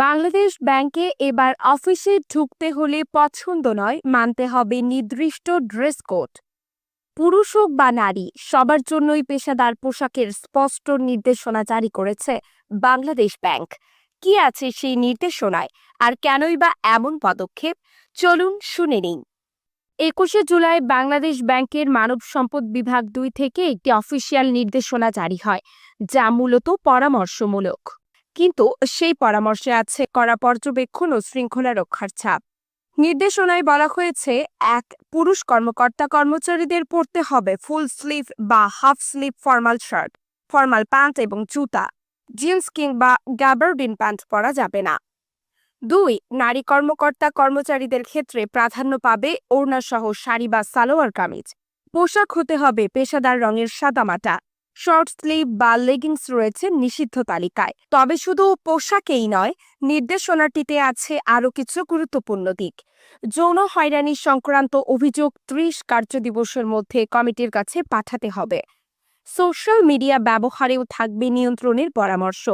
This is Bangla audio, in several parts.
বাংলাদেশ ব্যাংকে এবার অফিসে ঢুকতে হলে পছন্দ নয়, মানতে হবে নির্দিষ্ট ড্রেস কোড। পুরুষ হোক বা নারী, সবার জন্যই পেশাদার পোশাকের স্পষ্ট নির্দেশনা জারি করেছে বাংলাদেশ ব্যাংক। কি আছে সেই নির্দেশনায়, আর কেনই বা এমন পদক্ষেপ? চলুন শুনে নিন একুশে জুলাই বাংলাদেশ ব্যাংকের মানব সম্পদ বিভাগ দুই থেকে একটি অফিসিয়াল নির্দেশনা জারি হয়, যা মূলত পরামর্শমূলক। কিন্তু সেই পরামর্শে আছে কড়া পর্যবেক্ষণ ও শৃঙ্খলা রক্ষার ছাপ। নির্দেশনায় বলা হয়েছে, এক, পুরুষ কর্মকর্তা কর্মচারীদের পরতে হবে ফুল স্লিভ বা half sleeve formal shirt, formal pant এবং জুতা, জিন্স কিংবা গ্যাবার্ডিন প্যান্ট পরা যাবে না। দুই, নারী কর্মকর্তা কর্মচারীদের ক্ষেত্রে প্রাধান্য পাবে ওড়নাসহ শাড়ি বা সালোয়ার কামিজ। পোশাক হতে হবে পেশাদার রঙের সাদামাটা। শর্ট স্লিভ বা লেগিংস রয়েছে নিষিদ্ধ তালিকায়। তবে শুধু পোশাকেই নয়, নির্দেশনাটিতে আছে আরও কিছু গুরুত্বপূর্ণ দিক। যৌন হয়রানি সংক্রান্ত অভিযোগ ত্রিশ কার্যদিবসের মধ্যে কমিটির কাছে পাঠাতে হবে। সোশ্যাল মিডিয়া ব্যবহারেও থাকবে নিয়ন্ত্রণের পরামর্শ।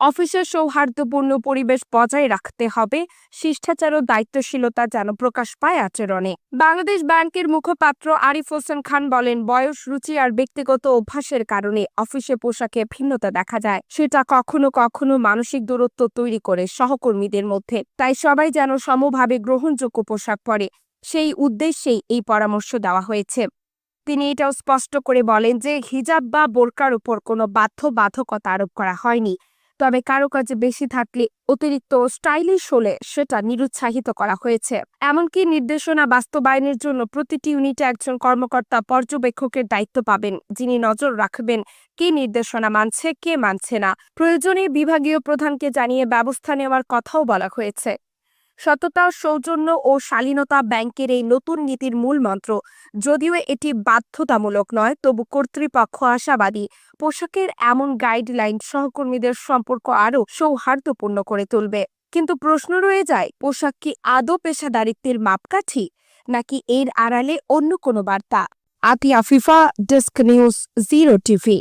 অফিসের সৌহার্দ্যপূর্ণ পরিবেশ বজায় রাখতে হবে, শিষ্টাচার ও দায়িত্বশীলতা যেন প্রকাশ পায় আচরণে। বাংলাদেশ ব্যাংকের মুখপাত্র আরিফ হোসেন খান বলেন, বয়স, রুচি আর ব্যক্তিগত অভ্যাসের কারণে অফিসে পোশাকে ভিন্নতা দেখা যায়। সেটা কখনো কখনো মানসিক দূরত্ব তৈরি করে সহকর্মীদের মধ্যে। তাই সবাই যেন সমভাবে গ্রহণযোগ্য পোশাক পরে, সেই উদ্দেশ্যেই এই পরামর্শ দেওয়া হয়েছে। তিনি এটাও স্পষ্ট করে বলেন যে, হিজাব বা বোরকার উপর কোনো বাধ্যবাধকতা আরোপ করা হয়নি। তবে কারও কাজে বেশি থাকলে অতিরিক্ত স্টাইলিশ হলে সেটা নিরুৎসাহিত করা হয়েছে। এমনকি নির্দেশনা বাস্তবায়নের জন্য প্রতিটি ইউনিটে একজন কর্মকর্তা পর্যবেক্ষকের দায়িত্ব পাবেন, যিনি নজর রাখবেন কে নির্দেশনা মানছে, কে মানছে না। প্রয়োজনে বিভাগীয় প্রধানকে জানিয়ে ব্যবস্থা নেওয়ার কথাও বলা হয়েছে। সততা, সৌজন্য ও শালীনতা ব্যাংকের এই নতুন নীতির মূল মন্ত্র। যদিও এটি বাধ্যতামূলক নয়, তবু কর্তৃপক্ষ আশাবাদী। পোশাকের এমন গাইডলাইন সহকর্মীদের সম্পর্ক আরও সৌহার্দ্যপূর্ণ করে তুলবে। কিন্তু প্রশ্ন রয়ে যায়, পোশাক কি আদৌ পেশাদারিত্বের মাপকাঠি? নাকি এর আড়ালে অন্য কোনো বার্তা? Atiya Fifa, desk news, zero TV.